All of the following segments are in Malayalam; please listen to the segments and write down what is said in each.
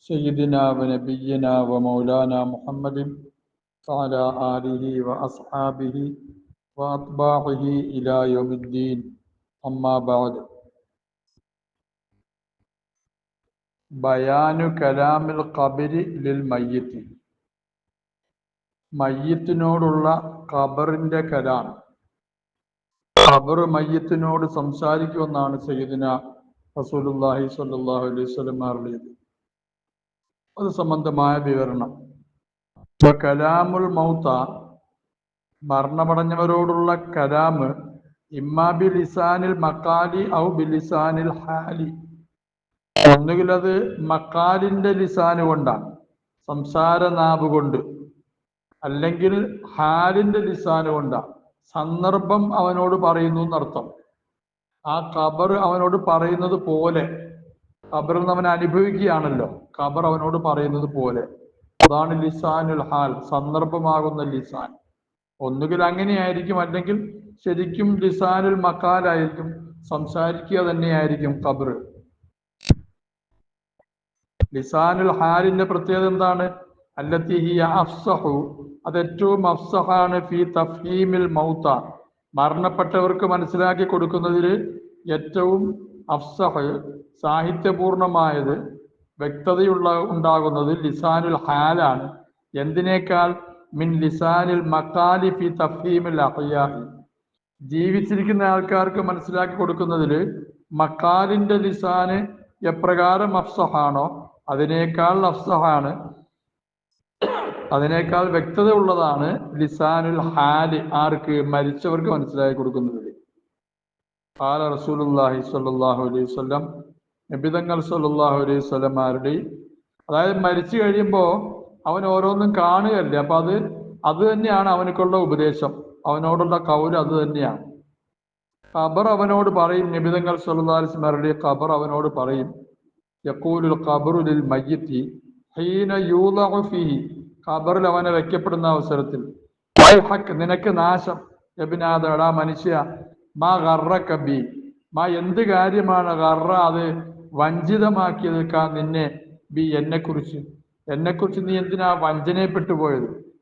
سيدنا ونبينا ومولانا محمد وعلى آله وأصحابه وأتباعه إلى يوم الدين أما بعد ബയാനു കലാമിൽ ഖബരി ലിൽ മയ്യത്തി മയ്യത്തിനോടുള്ള ഖബറിന്റെ കലാം ഖബർ മയ്യത്തിനോട് സംസാരിക്കുമെന്നാണ് സയ്യിദിന റസൂലുള്ളാഹി സ്വല്ലല്ലാഹു അലൈഹി വസല്ലം അറിയത് അത് സംബന്ധമായ വിവരണം. ഇപ്പൊ കലാമുൽ മൗത്ത മരണമടഞ്ഞവരോടുള്ള കലാമ് ബി ലിസാനിൽ മക്കാലി ഔ ബി ലിസാനിൽ ഹാലി. ഒന്നുകിൽ അത് മക്കാലിന്റെ ലിസാന് കൊണ്ടാണ് സംസാര നാവ് കൊണ്ട്. അല്ലെങ്കിൽ ഹാലിന്റെ ലിസാന് കൊണ്ടാണ്. സന്ദർഭം അവനോട് പറയുന്നു എന്നർത്ഥം. ആ ഖബർ അവനോട് പറയുന്നത് പോലെ ഖബറിൽ അവൻ അനുഭവിക്കുകയാണല്ലോ. ഖബർ അവനോട് പറയുന്നത് പോലെ അതാണ് ലിസാനുൽ ഹാൽ സന്ദർഭമാകുന്ന ലിസാൻ. ഒന്നുകിൽ അങ്ങനെയായിരിക്കും അല്ലെങ്കിൽ ശരിക്കും ലിസാനുൽ മക്കാലായിരിക്കും സംസാരിക്കുക തന്നെയായിരിക്കും ഖബർ. ലിസാനുൽ ഹാലിന്റെ പ്രത്യേകത എന്താണ്? അല്ലത്തി അഫ്സഹു അത് ഏറ്റവും അഫ്സഹാണ് ഫി തഫീമിൽ മൗത്ത. മരണപ്പെട്ടവർക്ക് മനസ്സിലാക്കി കൊടുക്കുന്നതിൽ ഏറ്റവും അഫ്സഹ് സാഹിത്യപൂർണമായത് വ്യക്തതയുള്ള ഉണ്ടാകുന്നത് ലിസാനുൽ ഹാലാണ്. എന്തിനേക്കാൾ? മിൻ ലിസാനിൽ മക്കാലി ഫി തഫീമിൽ അഹയ്യാഹി ജീവിച്ചിരിക്കുന്ന ആൾക്കാർക്ക് മനസ്സിലാക്കി കൊടുക്കുന്നതിൽ മക്കാലിന്റെ ലിസാന് എപ്രകാരം അഫ്സഹാണോ? അതിനേക്കാൾ അഫ്സഹാണ്. അതിനേക്കാൾ വ്യക്തത ഉള്ളതാണ് ലിസാനുൽ ഹാൽ ആർക്ക് മരിച്ചവർക്ക് മനസ്സിലാക്കി കൊടുക്കുന്നത് കാല റസൂലുല്ലാഹി സ്വല്ലല്ലാഹു അലൈഹി വസല്ലം നബിതങ്ങൾ സ്വല്ലല്ലാഹു അലൈഹി വസല്ലമാരുടെ അതായത് മരിച്ചു കഴിയുമ്പോൾ അവൻ ഓരോന്നും കാണുകയല്ലേ. അപ്പൊ അത് അത് തന്നെയാണ് അവനക്കുള്ള ഉപദേശം. അവനോടുള്ള കൗൽ അത് തന്നെയാണ്. ഖബർ അവനോട് പറയും നിബിതങ്ങൾ അലൈഹി വസല്ലമയുടെ ഖബർ അവനോട് പറയും യഖൂലുൽ ഖബറു ലിൽ മയ്യിതി ഹീന യൂളഉ ഫീഹി. ഖബറിൽ അവനെ വെക്കപ്പെടുന്ന അവസരത്തിൽ നിനക്ക് നാശം. എബിനാദടാ മനുഷ്യ മാ ഗർറക ബി. മാ എന്ത് കാര്യമാണ് ഗർറ? അത് വഞ്ചിതമാക്കിയത് നിന്നെ ബി എന്നെക്കുറിച്ച്. എന്നെക്കുറിച്ച് എന്നെ കുറിച്ച് നീ എന്തിനാ വഞ്ചനയപ്പെട്ടു പോയത്?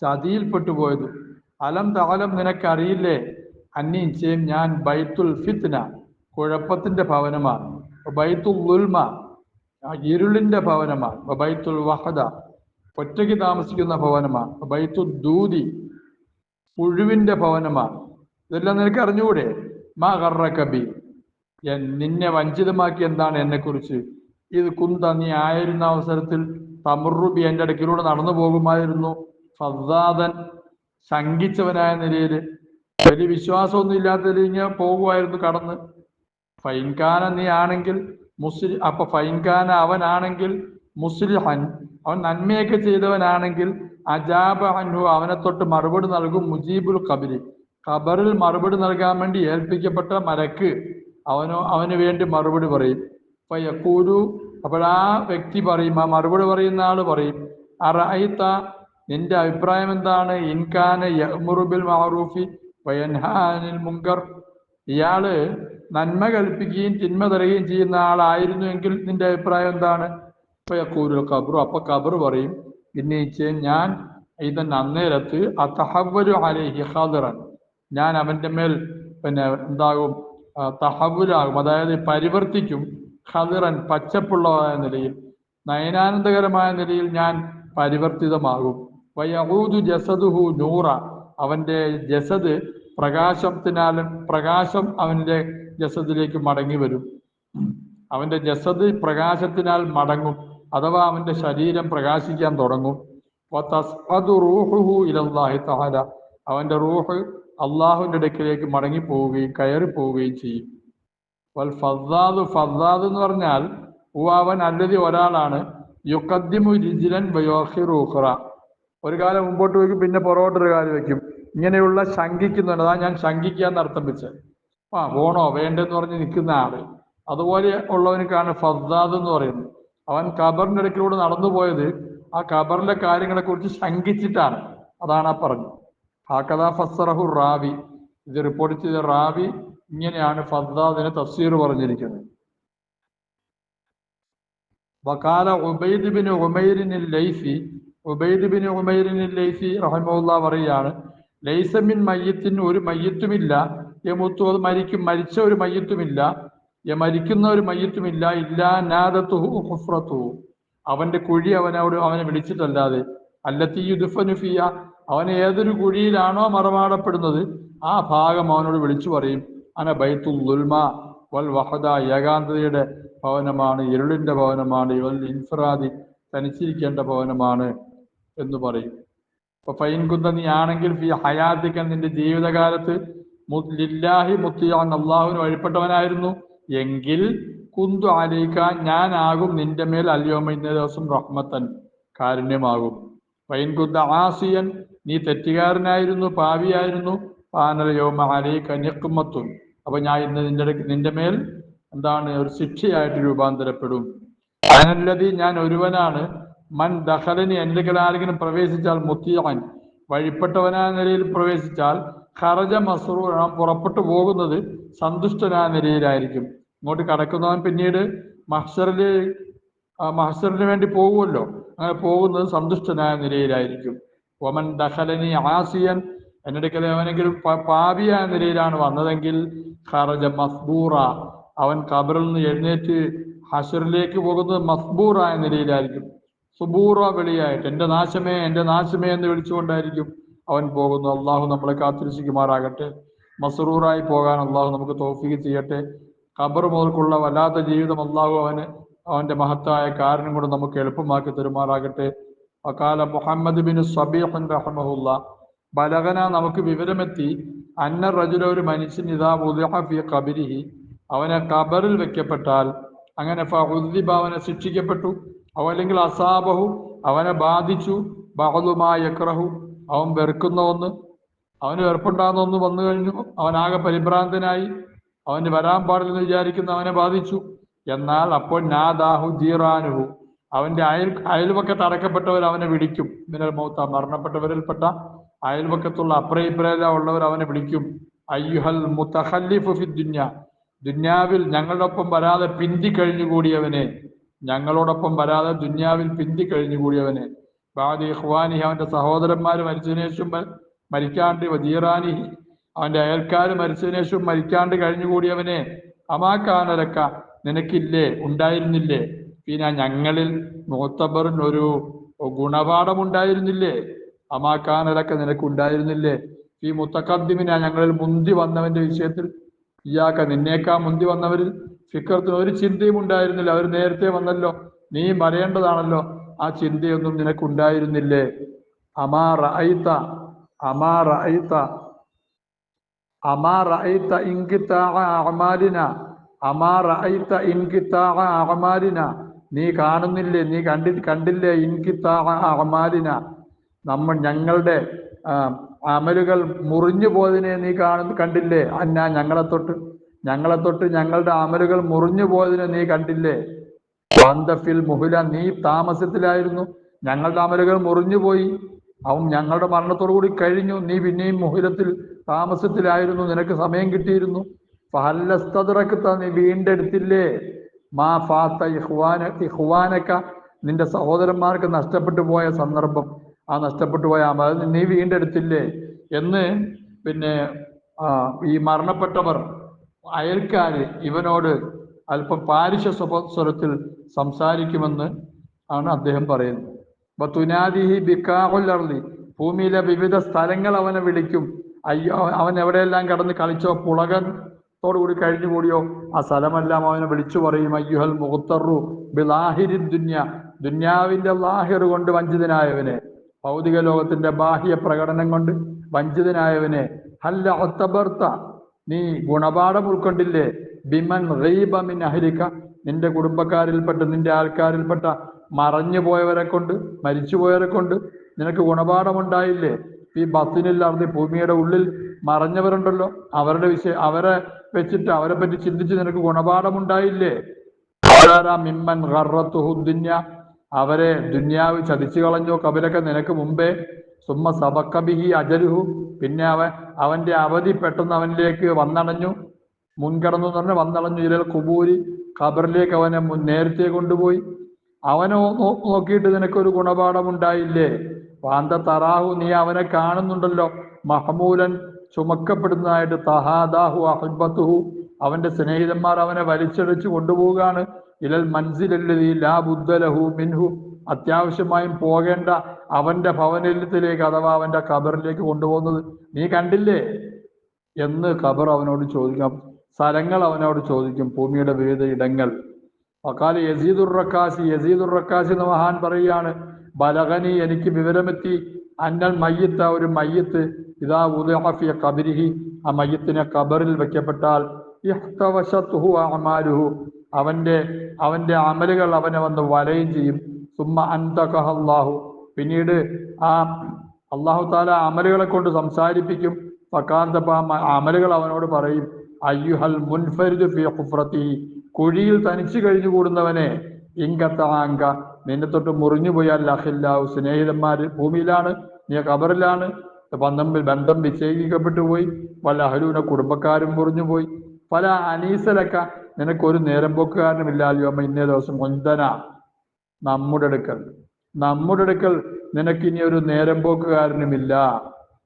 ചതിയിൽപ്പെട്ടു പോയത്. അലം താലം നിനക്കറിയില്ലേ? അന്നി നിശ്ചയം ഞാൻ ബൈത്തുൽ ഫിത്ന കുഴപ്പത്തിന്റെ ഭവനമാണ്. ബൈത്തുൽ ഉൽമ ഇരുളിന്റെ ഭവനമാണ്. ബൈത്തുൽ വഹദ ഒറ്റയ്ക്ക് താമസിക്കുന്ന ഭവനമാണ്. ബൈത്തുൽ ദൂതി പുഴുവിന്റെ ഭവനമാണ്. ഇതെല്ലാം നിനക്ക് അറിഞ്ഞുകൂടെ? മാ കറ കബി നിന്നെ വഞ്ചിതമാക്കി എന്താണ് എന്നെ കുറിച്ച് ഇത് കുന്ത നീ ആയിരുന്ന അവസരത്തിൽ തമറുബി എന്റെ അടുക്കിലൂടെ നടന്നു പോകുമായിരുന്നു. ഫദ്ദാദൻ ശങ്കിച്ചവനായ നിലയിൽ വലിയ വിശ്വാസമൊന്നും ഇല്ലാത്ത ഇങ്ങനെ പോകുമായിരുന്നു കടന്ന്. ഫൈൻഖാന നീ ആണെങ്കിൽ മുസ്ലി അപ്പൊ ഫൈൻഖാന അവനാണെങ്കിൽ മുസ്ലിഹൻ. അവൻ നന്മയൊക്കെ ചെയ്തവനാണെങ്കിൽ അജാബ് ഹൻഹു അവനെ തൊട്ട് മറുപടി നൽകും മുജീബുൽ ഖബരി. ഖബറിൽ മറുപടി നൽകാൻ വേണ്ടി ഏൽപ്പിക്കപ്പെട്ട മരക്ക് അവനോ അവന് വേണ്ടി മറുപടി പറയും. അപ്പൊ യക്കൂരു അപ്പോഴാ വ്യക്തി പറയും ആ മറുപടി പറയുന്ന ആൾ പറയും അറൈത്ത നിന്റെ അഭിപ്രായം എന്താണ്? ഇൻകാന യമുറുബിൽ മാറൂഫി വയൻഹാനിൽ മുങ്കർ. ഇയാൾ നന്മ കൽപ്പിക്കുകയും തിന്മ തരുകയും ചെയ്യുന്ന ആളായിരുന്നു എങ്കിൽ നിന്റെ അഭിപ്രായം എന്താണ്? ഇപ്പൊ യക്കൂരു ഖബറു. അപ്പൊ ഖബർ പറയും പിന്നെ ഞാൻ ഇതൻ അന്നേരത്ത് അത്തഹവരു അലേഹി ഖാദിറൻ. ഞാൻ അവന്റെ മേൽ പിന്നെ എന്താകും തഹവുലാകും അതായത് പരിവർത്തിക്കും ഹദിറൻ പച്ചപ്പുള്ളതായ നിലയിൽ നയനാനന്ദകരമായ നിലയിൽ ഞാൻ പരിവർത്തിതമാകും. വയഹൂദു ജസദുഹു നൂറ. അവന്റെ ജസദ് പ്രകാശത്തിനാലും പ്രകാശം അവന്റെ ജസദിലേക്ക് മടങ്ങി വരും. അവന്റെ ജസദ് പ്രകാശത്തിനാൽ മടങ്ങും അഥവാ അവന്റെ ശരീരം പ്രകാശിക്കാൻ തുടങ്ങും. തആല. അവന്റെ റൂഹ് അള്ളാഹുവിന്റെ അടുക്കിലേക്ക് മടങ്ങി പോവുകയും കയറി പോവുകയും ചെയ്യും. വൽ ഫാദ് ഫദ്ദാദ് എന്ന് പറഞ്ഞാൽ അവൻ അല്ലതി ഒരാളാണ്. യുക്കദ്ദിമു രിജിലൻ ബയോഹി ഉഖ്റ. ഒരു കാലം മുമ്പോട്ട് വയ്ക്കും പിന്നെ പുറകോട്ടൊരു കാലം വയ്ക്കും. ഇങ്ങനെയുള്ള ശങ്കിക്കുന്നുണ്ട് അതാ ഞാൻ ശങ്കിക്കാന്ന് അർത്ഥം വെച്ചത്. ആ പോണോ വേണ്ടെന്ന് പറഞ്ഞ് നിൽക്കുന്ന ആൾ അതുപോലെ ഉള്ളവനക്കാണ് ഫസാദ് എന്ന് പറയുന്നത്. അവൻ ഖബറിന്റെ ഇടയ്ക്കിലൂടെ നടന്നു പോയത് ആ കാര്യങ്ങളെ കുറിച്ച് ശങ്കിച്ചിട്ടാണ്. അതാണ് ആ പറഞ്ഞത്. ഹാക്കഥാ ഫസ്സറഹു റാവി ഇത് റിപ്പോർട്ട് ചെയ്ത റാവി ഇങ്ങനെയാണ് ഫദ്ദാദിനെ തഫ്സീർ പറഞ്ഞിരിക്കുന്നത്. വക്കാല ഉബൈദ് ബിൻ ഉമൈരിൻ ലൈഫി ഉബൈദ് ബിൻ ഉമൈരിൻ ലൈഫി റഹമുല്ല പറയാണ് ലൈസമിൻ മയ്യത്തിന് ഒരു മയ്യത്തുമില്ല യമുത്തു അത് മരിക്കും മരിച്ച ഒരു മയ്യത്തുമില്ല മരിക്കുന്ന ഒരു മയ്യത്തുമില്ല ഇല്ലാ നാദത്തുഹു ഹുഫ്രത്തുഹു അവന്റെ കുഴി അവനോട് അവനെ വിളിച്ചിട്ടല്ലാതെ അല്ലത്തി യുദുഫനുഫിയ അവൻ ഏതൊരു കുഴിയിലാണോ മറമാടപ്പെടുന്നത് ആ ഭാഗം അവനോട് വിളിച്ചു പറയും. അന ബൈത്തുൽ ദുൽമ വൽ വഹദ. ഏകാന്തതയുടെ ഭവനമാണ് ഇരുളിന്റെ ഭവനമാണ് വൽ ഇൻഫറാദി തനിച്ചിരിക്കേണ്ട ഭവനമാണ് എന്ന് പറയും. അപ്പൊ ഫൈൻകുന്ത നീ ആണെങ്കിൽ ഫി ഹയാത്തിക്കൻ നിന്റെ ജീവിതകാലത്ത് ലില്ലാഹി മുത്തിയാൻ അള്ളാഹുവിന് വഴിപ്പെട്ടവനായിരുന്നു. എങ്കിൽ കുന്തു ആലയിക്ക ഞാനാകും നിന്റെ മേൽ അല്യോമ ഇന്ന ദിവസം റഹ്മത്തൻ കാരുണ്യമാകും. ഫൈൻ കുന്ത ആസിയൻ നീ തെറ്റുകാരനായിരുന്നു പാവിയായിരുന്നു. പാനലയോ യോമ അലയിക്ക അപ്പൊ ഞാൻ ഇന്ന് നിന്റെ നിന്റെ മേൽ എന്താണ് ഒരു ശിക്ഷയായിട്ട് രൂപാന്തരപ്പെടും. അനല്ലതി ഞാൻ ഒരുവനാണ്. മൻ ദഹലനി എന്റെ ആരെങ്കിലും പ്രവേശിച്ചാൽ മുത്തിയാൻ വഴിപ്പെട്ടവനായ നിലയിൽ പ്രവേശിച്ചാൽ ഖറജ മസറു പുറപ്പെട്ടു പോകുന്നത് സന്തുഷ്ടനായ നിലയിലായിരിക്കും. ഇങ്ങോട്ട് കടക്കുന്നവൻ പിന്നീട് മഹ്സറിലെ മഹ്സറിന് വേണ്ടി പോകുമല്ലോ. അങ്ങനെ പോകുന്നത് സന്തുഷ്ടനായ നിലയിലായിരിക്കും. ഒമൻ ദഹലനി ആസിയൻ എന്റെ അടുക്കൽ അവനെങ്കിലും പ- പാപിയായ നിലയിലാണ് വന്നതെങ്കിൽ ഖറജ മസ്ബൂറ. അവൻ കബറിൽ നിന്ന് എഴുന്നേറ്റ് ഹഷറിലേക്ക് പോകുന്നത് മസ്ബൂറായ നിലയിലായിരിക്കും. സുബൂറ വെളിയായിട്ട് എന്റെ നാശമേ എന്റെ നാശമേ എന്ന് വിളിച്ചുകൊണ്ടായിരിക്കും അവൻ പോകുന്നു അള്ളാഹു നമ്മളെ കാത്തിരിക്കുമാറാകട്ടെ മസറൂറായി പോകാൻ അള്ളാഹു നമുക്ക് തോഫീക്ക് ചെയ്യട്ടെ. ഖബർ മുതൽക്കുള്ള വല്ലാത്ത ജീവിതം അള്ളാഹു അവന് അവന്റെ മഹത്തായ കാരണം കൊണ്ട് നമുക്ക് എളുപ്പമാക്കി തരുമാറാകട്ടെ. അക്കാല മുഹമ്മദ് ബിൻ സബീഹൻ റഹ്മഹുല്ല. ബലഗന നമുക്ക് വിവരമെത്തി. അന്ന റജുല ഒരു മനുഷ്യൻ ഇതാ ഉദഹഫി കബിരിഹി അവനെ ഖബറിൽ വെക്കപ്പെട്ടാൽ അങ്ങനെ ഫഉദ്ദിബ അവനെ ശിക്ഷിക്കപ്പെട്ടു. അല്ലെങ്കിൽ അസാബഹു അവനെ ബാധിച്ചു. ബഹലുമായക്രഹു അവൻ വെറുക്കുന്ന ഒന്ന്. അവന് വെറുപ്പുണ്ടാകുന്ന ഒന്ന് വന്നു കഴിഞ്ഞു. അവനാകെ പരിഭ്രാന്തനായി. അവന് വരാൻ പാടില്ലെന്ന് വിചാരിക്കുന്ന അവനെ ബാധിച്ചു. എന്നാൽ അപ്പോൾ നാദാഹു ജീറാനുഹു. അവന്റെ അയൽ അയൽവക്കത്ത് അടക്കപ്പെട്ടവർ അവനെ വിളിക്കും. മിനൽ മൗത്ത മരണപ്പെട്ടവരിൽപ്പെട്ട അയൽവക്കത്തുള്ള അപ്ര ഇപ്രേല ഉള്ളവർ അവനെ വിളിക്കും. അയ്യുഹൽ മുത്തഹല്ലിഫു ഫി ദുന്യ. ദുന്യാവിൽ ഞങ്ങളോടൊപ്പം വരാതെ പിന്തി കഴിഞ്ഞുകൂടിയവനെ. ഞങ്ങളോടൊപ്പം വരാതെ ദുന്യാവിൽ പിന്തി കഴിഞ്ഞുകൂടിയവനെ. ബാദി ഖുവാനി അവന്റെ സഹോദരന്മാർ മരിച്ചതിനു മരിക്കാണ്ട് വജീറാനി അവന്റെ അയൽക്കാർ മരിച്ചതിനു ശേഷം മരിക്കാണ്ട് കഴിഞ്ഞുകൂടിയവനെ. അമാക്കാനലക്ക നിനക്കില്ലേ? ഉണ്ടായിരുന്നില്ലേ? പിന്നെ ഞങ്ങളിൽ മൂത്തബറിന് ഒരു ഗുണപാഠം ഉണ്ടായിരുന്നില്ലേ നിനക്കുണ്ടായിരുന്നില്ലേ? ഈ മുത്തക്കദ്ദിമിന ഞങ്ങളിൽ മുന്തി വന്നവന്റെ വിഷയത്തിൽ ഇയാക്ക നിന്നേക്കാ മുന്തി വന്നവരിൽ ഫിക്കർത്തിന് ഒരു ചിന്തയും ഉണ്ടായിരുന്നില്ല. അവർ നേരത്തെ വന്നല്ലോ. നീ വരേണ്ടതാണല്ലോ ആ ചിന്തയൊന്നും നിനക്കുണ്ടായിരുന്നില്ലേ? അമാ റഅയ്ത അമാ റഅയ്ത അമാ റഅയ്ത ഇൻകിത്താ അമാലിന അമാ റഅയ്ത ഇൻകിത്താ അഅമാലിന നീ കാണുന്നില്ലേ? നീ കണ്ടി കണ്ടില്ലേ? ഇൻകിത്താഅ അഅമാലിന നമ്മൾ ഞങ്ങളുടെ അമലുകൾ മുറിഞ്ഞു പോയതിനെ നീ കാണു കണ്ടില്ലേ? അന്ന ഞങ്ങളെ തൊട്ട് ഞങ്ങളെ തൊട്ട് ഞങ്ങളുടെ അമലുകൾ മുറിഞ്ഞു പോയതിനെ നീ കണ്ടില്ലേ? വാന്തഫിൽ മുഹുല. നീ താമസത്തിലായിരുന്നു. ഞങ്ങളുടെ അമലുകൾ മുറിഞ്ഞു പോയി. അവൻ ഞങ്ങളുടെ മരണത്തോടു കൂടി കഴിഞ്ഞു. നീ പിന്നെയും മുഹിലത്തിൽ താമസത്തിലായിരുന്നു. നിനക്ക് സമയം കിട്ടിയിരുന്നു. ഫഹല്ലസ്തദ്റക്ത നീ വീണ്ടെടുത്തില്ലേ? മാ ഫാത്ത ഇഹ്വാന ഇഹ്വാനക്ക നിന്റെ സഹോദരന്മാർക്ക് നഷ്ടപ്പെട്ടു പോയ സന്ദർഭം. ആ നഷ്ടപ്പെട്ടു പോയ അത് നീ വീണ്ടെടുത്തില്ലേ? എന്ന് പിന്നെ ഈ മരണപ്പെട്ടവർ അയൽക്കാര് ഇവനോട് അല്പം പാരിശ സ്വരത്തിൽ സംസാരിക്കുമെന്ന് ആണ് അദ്ദേഹം പറയുന്നത്. അപ്പൊ തുനാദിഹി ബിക്കാഹുൽ അർളി ഭൂമിയിലെ വിവിധ സ്ഥലങ്ങൾ അവനെ വിളിക്കും. അയ്യോ അവൻ എവിടെയെല്ലാം കടന്ന് കളിച്ചോ പുളകത്തോടു കൂടി കഴിഞ്ഞുകൂടിയോ? ആ സ്ഥലമെല്ലാം അവനെ വിളിച്ചു പറയും അയ്യുഹൽ മുഹത്തറു ബിലാഹിരി ദുന്യ. ദുന്യാവിന്റെ ലാഹിർ കൊണ്ട് വഞ്ചിതനായവനെ ഭൗതിക ലോകത്തിന്റെ ബാഹ്യ പ്രകടനം കൊണ്ട് വഞ്ചിതനായവനെ ഹല്ല ഒത്തബർത്ത നീ ഗുണപാഠം ഉൾക്കൊണ്ടില്ലേ? ബിമൻ റീബമിൻ മിൻ അഹ്ലിക. നിന്റെ കുടുംബക്കാരിൽപ്പെട്ട നിന്റെ ആൾക്കാരിൽപ്പെട്ട മറഞ്ഞു പോയവരെ കൊണ്ട് മരിച്ചുപോയവരെ കൊണ്ട് നിനക്ക് ഗുണപാഠമുണ്ടായില്ലേ ഈ ബത്തിനില്ലാതെ ഭൂമിയുടെ ഉള്ളിൽ മറഞ്ഞവരുണ്ടല്ലോ. അവരുടെ വിഷയം അവരെ വെച്ചിട്ട് അവരെ പറ്റി ചിന്തിച്ച് നിനക്ക് ഗുണപാഠമുണ്ടായില്ലേ? മിമ്മൻ ദുന്യ? അവരെ ദുന്യാവ് ചതിച്ചു കളഞ്ഞു. കബിലൊക്കെ നിനക്ക് മുമ്പേ. സുമ്മ സബക്കബിഹി അജലുഹു. പിന്നെ അവൻ അവന്റെ അവധി പെട്ടെന്ന് അവനിലേക്ക് വന്നണഞ്ഞു. മുൻകടന്നു എന്ന് പറഞ്ഞാൽ വന്നടഞ്ഞു ഇരൽ കുബൂരി. ഖബറിലേക്ക് അവനെ നേരത്തെ കൊണ്ടുപോയി. അവനെ നോക്കിയിട്ട് നിനക്കൊരു ഗുണപാഠമുണ്ടായില്ലേ? വാന്ത തറാഹു നീ അവനെ കാണുന്നുണ്ടല്ലോ. മഹമൂലൻ ചുമക്കപ്പെടുന്നതായിട്ട് തഹാദാഹു അഹിബത്തുഹു അവന്റെ സ്നേഹിതന്മാർ അവനെ വലിച്ചടിച്ച് കൊണ്ടുപോവുകയാണ്. ഇലൽ മൻസിലല്ലതി ലാ ബുദ്ധലഹു മിൻഹു. അത്യാവശ്യമായും പോകേണ്ട അവന്റെ ഭവനത്തിലേക്ക് അഥവാ അവന്റെ ഖബറിലേക്ക് കൊണ്ടുപോകുന്നത്. നീ കണ്ടില്ലേ? എന്ന് ഖബർ അവനോട് ചോദിക്കാം. സ്ഥലങ്ങൾ അവനോട് ചോദിക്കും. ഭൂമിയുടെ വിവിധ ഇടങ്ങൾ. വക്കാൽ യസീദുർ റക്കാസി യസീദുർ റക്കാസി എന്ന മഹാൻ പറയുകയാണ് ബലഹനി എനിക്ക് വിവരമെത്തി. അന്നൽ മയ്യത്ത് ഒരു മയ്യത്ത് ഇതാ ഉദാഫിയ കബരിഹി ആ മയ്യത്തിനെ കബറിൽ വെക്കപ്പെട്ടാൽ ഇഹ്തവശത്തുഹു അമാരുഹു അവന്റെ അവന്റെ അമലുകൾ അവനെ വന്ന് വലയും ചെയ്യും. സുമ്മ അന്തകഹല്ലാഹു പിന്നീട് ആ അള്ളാഹു താല അമലുകളെ കൊണ്ട് സംസാരിപ്പിക്കും. ഫക്കാന്തപ്പ അമലുകൾ അവനോട് പറയും അയ്യുഹൽ മുൻഫരിദ് ഫി ഹുഫ്രത്തിഹി കുഴിയിൽ തനിച്ചു കഴിഞ്ഞു കൂടുന്നവനെ ഇങ്കത്ത അങ്ക നിന്നെ തൊട്ട് മുറിഞ്ഞു പോയാൽ അഹില്ലാവു സ്നേഹിതന്മാർ ഭൂമിയിലാണ് നീ കബറിലാണ് ബന്ധം ബന്ധം വിച്ഛേദിക്കപ്പെട്ടു പോയി പല അഹലൂന കുടുംബക്കാരും മുറിഞ്ഞു പോയി പല അനീസലക്ക നിനക്കൊരു നേരം പോക്കുകാരനുമില്ലാലോ അമ്മ ഇന്നേ ദിവസം ഒന്തന നമ്മുടെ അടുക്കൽ. നമ്മുടെ അടുക്കൽ നിനക്ക് ഇനി ഒരു നേരം പോക്കുകാരനുമില്ല.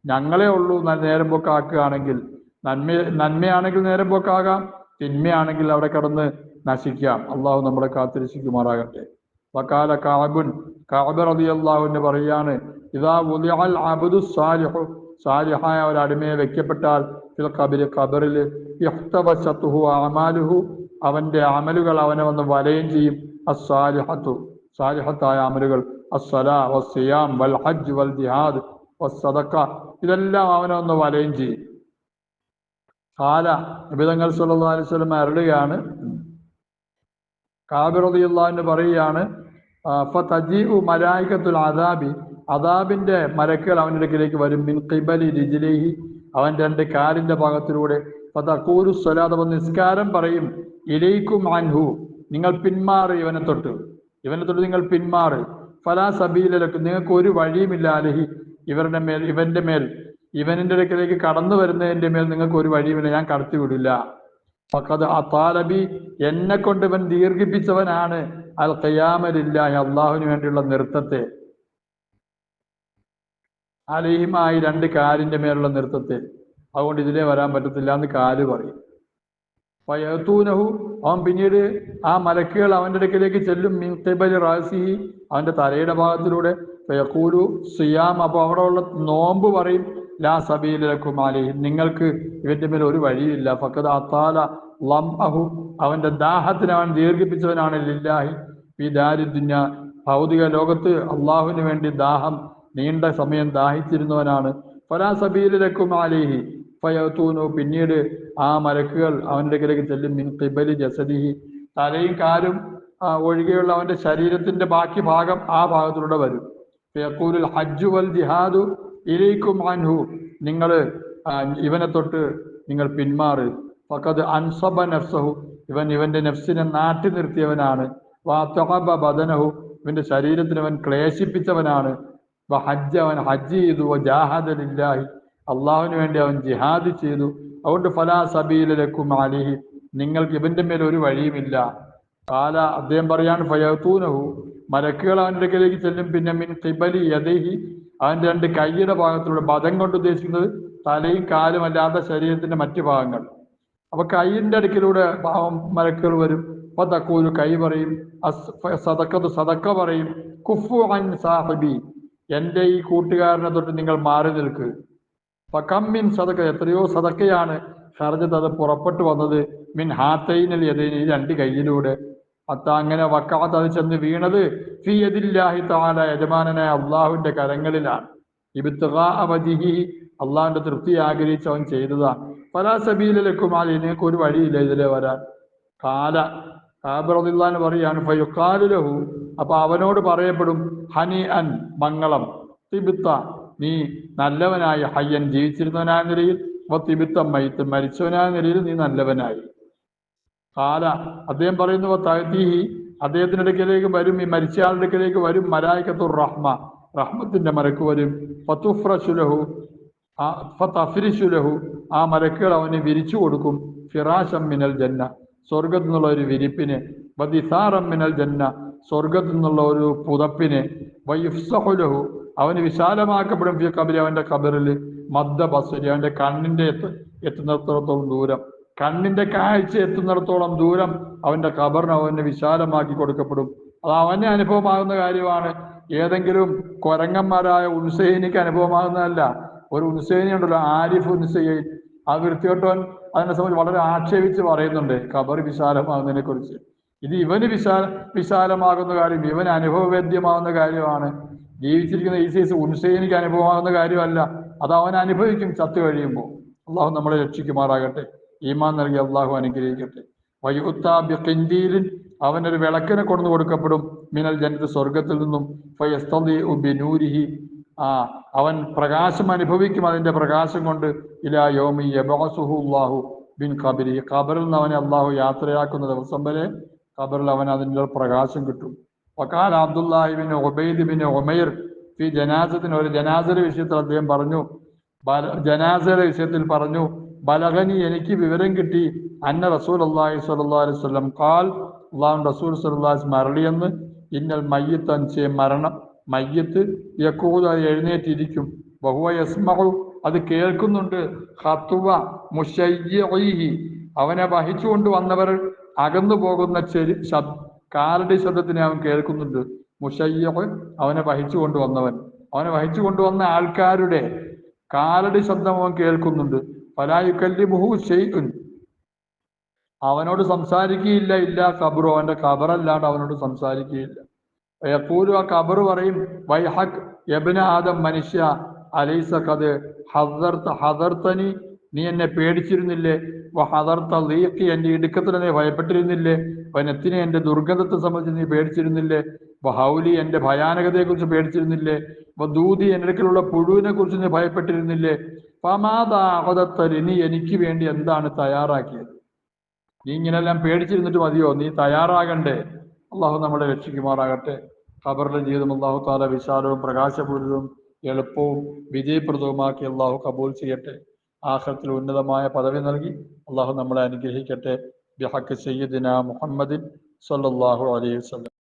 ഞങ്ങളെ ഉള്ളൂ നേരം പോക്കാക്കുകയാണെങ്കിൽ. നന്മ നന്മയാണെങ്കിൽ നേരം പോക്കാകാം. തിന്മയാണെങ്കിൽ അവിടെ കിടന്ന് നശിക്കാം. അള്ളാഹു നമ്മളെ കാത്തിരക്ഷിക്കുമാറാകട്ടെ. വക്കാല കാബുൻ കാബർ അലി അള്ളാഹുവിന് പറയാണ് ഇതാ ഉലിയാൽ അബുദു സാലിഹു. സാലിഹായ ഒരു അടിമയെ വെക്കപ്പെട്ടാൽ ഫിൽ ഖബരി ഖബറിൽ ഇഹ്തവശത്തുഹു അമാലുഹു. അവന്റെ അമലുകൾ അവനെ വന്ന് വലയം ചെയ്യും. അസ്സാലിഹത്തു. സാലിഹത്തായ അമലുകൾ. അസ്സലാ വസ്സിയാം വൽ ഹജ്ജ് വൽ ജിഹാദ് വസ്സദക്ക ഇതെല്ലാം അവനെ വന്ന് വലയം ചെയ്യും. കാല നബിതങ്ങൾ സല്ലല്ലാഹു അലൈഹി വസല്ലം അരുളുകയാണ്. കാബിറതിയുള്ളാന്ന് പറയുകയാണ് ഫതജീഉ മലായികത്തുൽ അദാബി. അദാബിന്റെ മലക്കുകൾ അവന്റെ അടുക്കിലേക്ക് വരും. മിൻ കിബലി രിജിലേഹി. അവൻ രണ്ട് കാലിന്റെ ഭാഗത്തിലൂടെ നിസ്കാരം പറയും ഇലൈക്കും അൻഹു. നിങ്ങൾ പിന്മാറി ഇവനെ തൊട്ട്. ഇവനെ തൊട്ട് നിങ്ങൾ പിന്മാറി. ഫലാ സബീലലക്കും നിങ്ങൾക്ക് ഒരു വഴിയുമില്ല അലഹി. ഇവരുടെ മേൽ ഇവന്റെ മേൽ. ഇവനിന്റെ ഇടയ്ക്കിലേക്ക് കടന്നു വരുന്നതിന്റെ മേൽ നിങ്ങൾക്ക് ഒരു വഴിയുമില്ല. ഞാൻ കടത്തി വിടില്ല ഫഖദ് അതാലബി. എന്നെ കൊണ്ട് ഇവൻ ദീർഘിപ്പിച്ചവനാണ്. അൽ ഖിയാമലില്ലാഹി അള്ളാഹുവിന് വേണ്ടിയുള്ള നൃത്തത്തെ. അലീഹിമായി രണ്ട് കാലിന്റെ മേലുള്ള നൃത്തത്തെ. അതുകൊണ്ട് ഇതിലേ വരാൻ പറ്റത്തില്ല എന്ന് കാൽ പറയും. പയത്തൂനഹു അവൻ പിന്നീട് ആ മലക്കുകൾ അവന്റെ അടുക്കലേക്ക് ചെല്ലും. മിൻ ഖിബലി റാസിഹി അവന്റെ തലയുടെ ഭാഗത്തിലൂടെ. ഫയഖൂലു സിയാം അപ്പോൾ അവിടെ ഉള്ള നോമ്പ് പറയും ലാ സബീലക്കും അലൈഹി. നിങ്ങൾക്ക് ഇവന്റെ മേൽ ഒരു വഴിയില്ല. ഫക്കത് അത്താല ലം അഹു അവന്റെ ദാഹത്തിന് അവൻ ദീർഘിപ്പിച്ചവനാണ് ലില്ലാഹി. ഈ ദാരിദ്ര്യ ഭൗതിക ലോകത്ത് അള്ളാഹുവിന് വേണ്ടി ദാഹം നീണ്ട സമയം ദാഹിച്ചിരുന്നവനാണ്. ഫലാ സബീലക്കും അലൈഹി. ഫയത്തൂനു പിന്നീട് ആ മരക്കുകൾ അവന്റെ അടുക്കലേക്ക് ചെല്ലും. മിൻ കിബലി ജസദിഹി. തലയും കാലും ഒഴികെയുള്ള അവന്റെ ശരീരത്തിന്റെ ബാക്കി ഭാഗം ആ ഭാഗത്തിലൂടെ വരും. ഫയഖൂലുൽ ഹജ്ജു വൽ ജിഹാദു ഇലൈക്കും അൻഹു. നിങ്ങൾ ഇവനെ തൊട്ട് നിങ്ങൾ പിന്മാറ്. ഫഖദ് അൻസബ നഫ്സഹു. ഇവൻ ഇവന്റെ നഫ്സിനെ നാട്ടി നിർത്തിയവനാണ്. വാത്തഹബ ബദനഹു. ഇവന്റെ ശരീരത്തിന് അവൻ ക്ലേശിപ്പിച്ചവനാണ്. ഹജ്ജ് അവൻ ഹജ്ജ് ചെയ്തു. ജാഹദലില്ലാഹി അള്ളാഹുവിന് വേണ്ടി അവൻ ജിഹാദ് ചെയ്തു. അതുകൊണ്ട് ഫലാ സബീലക്കും അലിഹി. നിങ്ങൾക്ക് ഇവന്റെ മേൽ ഒരു വഴിയുമില്ല. കാല അദ്ദേഹം പറയാണ് ഫയത്തൂനഹു മലക്കുകൾ അവന്റെ അടുക്കലേക്ക് ചെല്ലും. പിന്നെ മിൻ ഖിബലി യദൈഹി. അവന്റെ രണ്ട് കൈയുടെ ഭാഗത്തിലൂടെ ബദം കൊണ്ട് ഉദ്ദേശിക്കുന്നത് തലയും കാലും അല്ലാത്ത ശരീരത്തിന്റെ മറ്റു ഭാഗങ്ങൾ. അപ്പൊ കൈയിന്റെ അടുക്കിലൂടെ പാവം മലക്കുകൾ വരും. അപ്പൊ തക്കൂരു കൈ പറയും സദക്കത്ത് സദക്ക പറയും. കുഫു അൻ സാഹിബി എന്റെ ഈ കൂട്ടുകാരനെ തൊട്ട് നിങ്ങൾ മാറി നിൽക്ക്. കമ്മിൻ സദക്ക എത്രയോ സദക്കയാണ് ഖർജത്ത് അത് പുറപ്പെട്ടു വന്നത്. മിൻ ഹാത്തൈനൽ യദൈനി ഈ രണ്ട് കൈയിലൂടെ. അത്ത അങ്ങനെ വക്കാത്ത അത് ചെന്ന് വീണത് ഫി യദില്ലാഹി താല യജമാനനായ അള്ളാഹുവിന്റെ കരങ്ങളിലാണ്. ഇബ്തിഗാ വജിഹി അള്ളാഹിന്റെ തൃപ്തി ആഗ്രഹിച്ച് അവൻ ചെയ്തതാണ് പല സബീലക്കും ആ നിങ്ങൾക്ക് ഒരു വഴിയില്ല ഇതിലെ വരാൻ. കാല കാബറദില്ലാന്ന് പറയാണ് ഫയുക്കാലുലഹു അപ്പൊ അവനോട് പറയപ്പെടും ഹനി അൻ മംഗളം. തിബിത്ത നീ നല്ലവനായി ഹയ്യൻ ജീവിച്ചിരുന്നവനായ നിലയിൽ അപ്പൊ തിബിത്ത മൈത്ത് മരിച്ചവനായ നിലയിൽ നീ നല്ലവനായി. കാല അദ്ദേഹം പറയുന്നു തീഹി അദ്ദേഹത്തിന്റെ അടുക്കലേക്ക് വരും ഈ മരിച്ചയാളുടെ അടുക്കലേക്ക് വരും മലായിക്കത്തുർ റഹ്മ. റഹ്മത്തിന്റെ മരക്ക് വരും. ഫത്തുഫ്രശുലഹു ആ ഫതഫ്രിശുലഹു ആ മരക്കുകൾ അവന് വിരിച്ചു കൊടുക്കും. ഫിറാശം മിനൽ ജന്ന. സ്വർഗത്തു നിന്നുള്ള ഒരു വിരിപ്പിന്. വതിസാറം മിനൽ ജന്ന സ്വർഗത്തു നിന്നുള്ള ഒരു പുതപ്പിന്. വൈഫ്സഹുലഹു അവന് വിശാലമാക്കപ്പെടും ഫി കബരി അവന്റെ കബറിൽ മദ്ദ ബസുരി അവന്റെ കണ്ണിന്റെ എത്ത് എത്തുന്നിടത്തോളം ദൂരം. കണ്ണിന്റെ കാഴ്ച എത്തുന്നിടത്തോളം ദൂരം അവന്റെ കബറിന് അവന് വിശാലമാക്കി കൊടുക്കപ്പെടും. അത് അവന് അനുഭവമാകുന്ന കാര്യമാണ്. ഏതെങ്കിലും കൊരങ്ങന്മാരായ ഉൻസൈനിക്ക് അനുഭവമാകുന്നതല്ല. ഒരു ഉൻസൈനി ഉണ്ടല്ലോ ആരിഫ് ഉൻസൈൻ. ആ വൃത്തിയോട്ടവൻ അതിനെ സംബന്ധിച്ച് വളരെ ആക്ഷേപിച്ച് പറയുന്നുണ്ട്. ഖബർ വിശാലമാകുന്നതിനെ കുറിച്ച് ഇത് ഇവന് വിശാല വിശാലമാകുന്ന കാര്യം ഇവന് അനുഭവവേദ്യമാകുന്ന കാര്യമാണ്. ജീവിച്ചിരിക്കുന്ന ഈ സൈസ് ഉൻസൈനിക്ക് അനുഭവമാകുന്ന കാര്യമല്ല. അത് അവൻ അനുഭവിക്കും ചത്തു കഴിയുമ്പോൾ. അള്ളാഹു നമ്മളെ രക്ഷിക്കുമാറാകട്ടെ. ഈമാൻ നൽകി അള്ളാഹു അനുഗ്രഹിക്കട്ടെ. വയുത്താബിന്ദീലിൻ അവനൊരു വിളക്കിനെ കൊണ്ടു കൊടുക്കപ്പെടും. മിനൽ ജനത്ത് സ്വർഗത്തിൽ നിന്നും. ഫയസ്തലി ബിനൂരിഹി ആ അവൻ പ്രകാശം അനുഭവിക്കും അതിന്റെ പ്രകാശം കൊണ്ട്. ഇലാ യോമി യബാസുഹുല്ലാഹു ബിൻ ഖബരി. ഖബറിൽ നിന്ന് അവനെ അള്ളാഹു യാത്രയാക്കുന്ന ദിവസം വരെ ഖബറിൽ അവൻ അതിന്റെ പ്രകാശം കിട്ടും. വക്കാൽ അബ്ദുല്ലാഹി ബിൻ ഒബൈദ് ബിൻ ഒമൈർ ഈ ജനാസത്തിന് ഒരു ജനാസയുടെ വിഷയത്തിൽ അദ്ദേഹം പറഞ്ഞു ബല- ജനാസയുടെ വിഷയത്തിൽ പറഞ്ഞു ബലഹനി എനിക്ക് വിവരം കിട്ടി. അന്ന റസൂൽ അള്ളാഹി സ്വല്ലാ അലൈഹി വസല്ലം കാൽ അള്ളാഹു റസൂൽ സ്വല്ലാസ് മരളിയെന്ന് ഇന്നൽ മയ്യത്ത് അൻസെ മരണം മയ്യത്ത് യക്കൂത് എഴുന്നേറ്റിരിക്കും. ബഹുവ യസ്മഹു അത് കേൾക്കുന്നുണ്ട്. ഹത്തുവ മുഷയ്യഹി അവനെ വഹിച്ചുകൊണ്ട് വന്നവർ അകന്നു പോകുന്ന ചെരി ശബ് കാലടി ശബ്ദത്തിനെ അവൻ കേൾക്കുന്നുണ്ട്. മുഷയ്യഹ് അവനെ വഹിച്ചു കൊണ്ടുവന്നവൻ അവനെ വഹിച്ചു കൊണ്ടുവന്ന ആൾക്കാരുടെ കാലടി ശബ്ദം അവൻ കേൾക്കുന്നുണ്ട്. പലായുക്കല്ലി മുഹു ഷെയ്ഉൻ അവനോട് സംസാരിക്കുകയില്ല ഇല്ല കബറു അവന്റെ കബറല്ലാണ്ട് അവനോട് സംസാരിക്കുകയില്ല. യക്കൂലു ആ കബർ പറയും വൈഹക് എബിന ആദം മനുഷ്യ അലൈസ കത് ഹദർത്ത ഹദർത്തനി നീ എന്നെ പേടിച്ചിരുന്നില്ലേ? ഹദർത്ത ലീക്കി എന്റെ ഇടുക്കത്തിൽ നീ ഭയപ്പെട്ടിരുന്നില്ലേ? വനത്തിനെ എന്റെ ദുർഗന്ധത്തെ സംബന്ധിച്ച് നീ പേടിച്ചിരുന്നില്ലേ? ബഹൗലി എന്റെ ഭയാനകതയെ കുറിച്ച് പേടിച്ചിരുന്നില്ലേ? ദൂതി എന്റെ അടുക്കലുള്ള പുഴുവിനെ കുറിച്ച് നീ ഭയപ്പെട്ടിരുന്നില്ലേ? പമാതാഹതത്തരി നീ എനിക്ക് വേണ്ടി എന്താണ് തയ്യാറാക്കിയത്? നീ ഇങ്ങനെല്ലാം പേടിച്ചിരുന്നിട്ട് മതിയോ? നീ തയ്യാറാകണ്ടേ? അള്ളാഹു നമ്മളെ രക്ഷിക്കുമാറാകട്ടെ. ഖബറിലെ ജീവിതം അള്ളാഹു താല വിശാലവും പ്രകാശപൂരിതവും എളുപ്പവും വിജയപ്രദവുമാക്കി അള്ളാഹു കബൂൽ ചെയ്യട്ടെ. ആഹ്ലത്തിൽ ഉന്നതമായ പദവി നൽകി അള്ളാഹു നമ്മളെ അനുഗ്രഹിക്കട്ടെ. ബിഹക്ക് സയ്യിദിന മുഹമ്മദിൻ സല്ലാഹു അലൈഹി വസല്ലം.